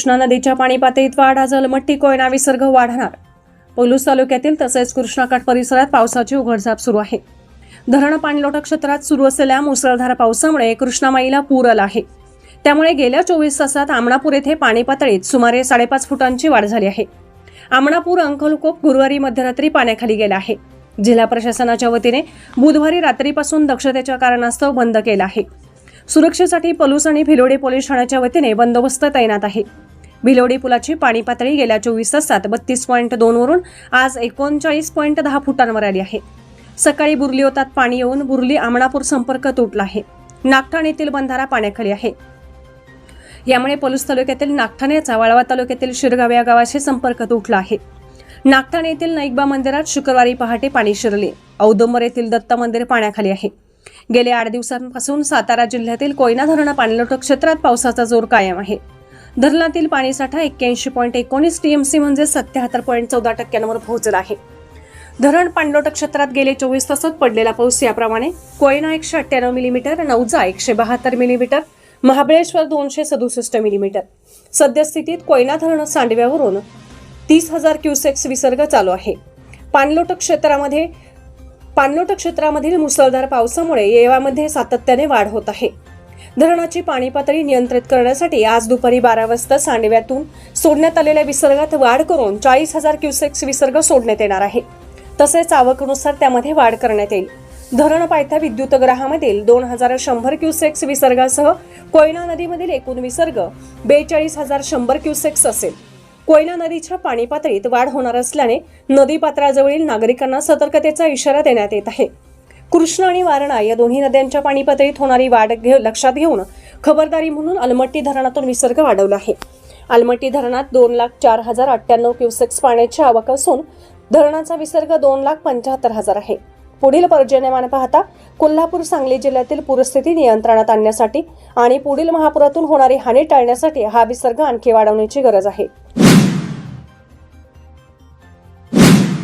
कृष्णा नदीच्या पाणी पातळीत वाढ आज अलमट्टी कोयना विसर्ग वाढणार. पोलूस तालुक्यातील तसेच कृष्णाकाठ परिसरात पावसाची उघडझाप सुरू आहे. धरण पाणलोटा क्षेत्रात सुरू असलेल्या मुसळधार पावसामुळे कृष्णामाईला पूर आला आहे. त्यामुळे गेल्या चोवीस तासात आमणापूर येथे पाणी पातळीत सुमारे साडेपाच फुटांची वाढ झाली आहे. आमणापूर अंकलकोप गुरुवारी मध्यरात्री पाण्याखाली गेला आहे. जिल्हा प्रशासनाच्या वतीने बुधवारी रात्रीपासून दक्षतेच्या कारणास्तव बंद केला आहे. सुरक्षेसाठी पलूस आणि भिलोडी पोलीस ठाण्याच्या वतीने बंदोबस्त तैनात आहे. भिलोडी पुलाची पाणी पातळी गेल्या चोवीस तासात बत्तीस पॉईंट दोनवरून आज एकोणचाळीस पॉईंट दहा फुटांवर आली आहे. सकाळी बुर्ली होतात पाणी येऊन बुर्ली आमणापूर संपर्क तुटला आहे. नागठाण येथील बंधारा पाण्याखाली आहे. यामुळे पलूस तालुक्यातील नागठाण्याचा वाळवा तालुक्यातील शिरगाव या गावाशी संपर्क तुटला आहे. नागठाण येथील नाईकबा मंदिरात शुक्रवारी पहाटे पाणी शिरले. औदुंबर येथील दत्त मंदिर पाण्याखाली आहे. गेल्या आठ दिवसांपासून सातारा जिल्ह्यातील कोयना धरण पाणलोट क्षेत्रात पावसाचा जोर कायम आहे. धरणातील पाणीसाठा एक्क्याऐंशी पॉईंट एकोणीस टीएमसी म्हणजे सत्याहत्तर पॉईंट चौदा टक्क्यांवर पोहोचला आहे. धरण पाणलोट क्षेत्रात गेले चोवीस तासात पडलेला पाऊस याप्रमाणे कोयना एकशे अठ्ठ्याण्णव मिलीमीटर नौजा एकशे बहात्तर मिलीमीटर महाबळेश्वर दोनशे सदुसष्ट मिलीमीटर. सद्यस्थितीत कोयना धरण सांडव्यावरून तीस हजार क्युसेक्स विसर्ग चालू आहे. पाणलोट क्षेत्रामध्ये पाणलोट क्षेत्रामधील मुसळधार पावसामुळे येवामध्ये सातत्याने वाढ होत आहे. धरणाची पाणी पातळी नियंत्रित करण्यासाठी आज दुपारी बारा वाजता सांडव्यातून सोडण्यात आलेल्या विसर्गात वाढ करून चाळीस हजार क्युसेक्स विसर्ग सोडण्यात येणार आहे. तसेच आवकनुसार त्यामध्ये वाढ करण्यात येईल. धरण पायथ्या विद्युतग्रहामधील दोन हजार शंभर क्युसेक्स विसर्गासह कोयना नदीमधील एकूण विसर्ग बेचाळीस हजार शंभर क्युसेक्स असेल. कोयना नदीच्या पाणी पातळीत वाढ होणार असल्याने नदी पात्राजवळील नागरिकांना सतर्कतेचा इशारा देण्यात येत आहे. कृष्णा आणि वारणा या दोन्ही नद्यांच्या पाणी पातळीत होणारी वाढ घे लक्षात घेऊन खबरदारी म्हणून अलमट्टी धरणातून विसर्ग वाढवला आहे. अलमट्टी धरणात दोन लाख चार हजार अठ्ठ्याण्णव क्युसेक्स पाण्याची आवक असून धरणाचा विसर्ग दोन लाख पंच्याहत्तर हजार आहे. पुढील पर्जन्यमान पाहता कोल्हापूर सांगली जिल्ह्यातील पूरस्थिती नियंत्रणात आणण्यासाठी आणि पुढील महापुरातून होणारी हानी टाळण्यासाठी हा विसर्ग आणखी वाढवण्याची गरज आहे.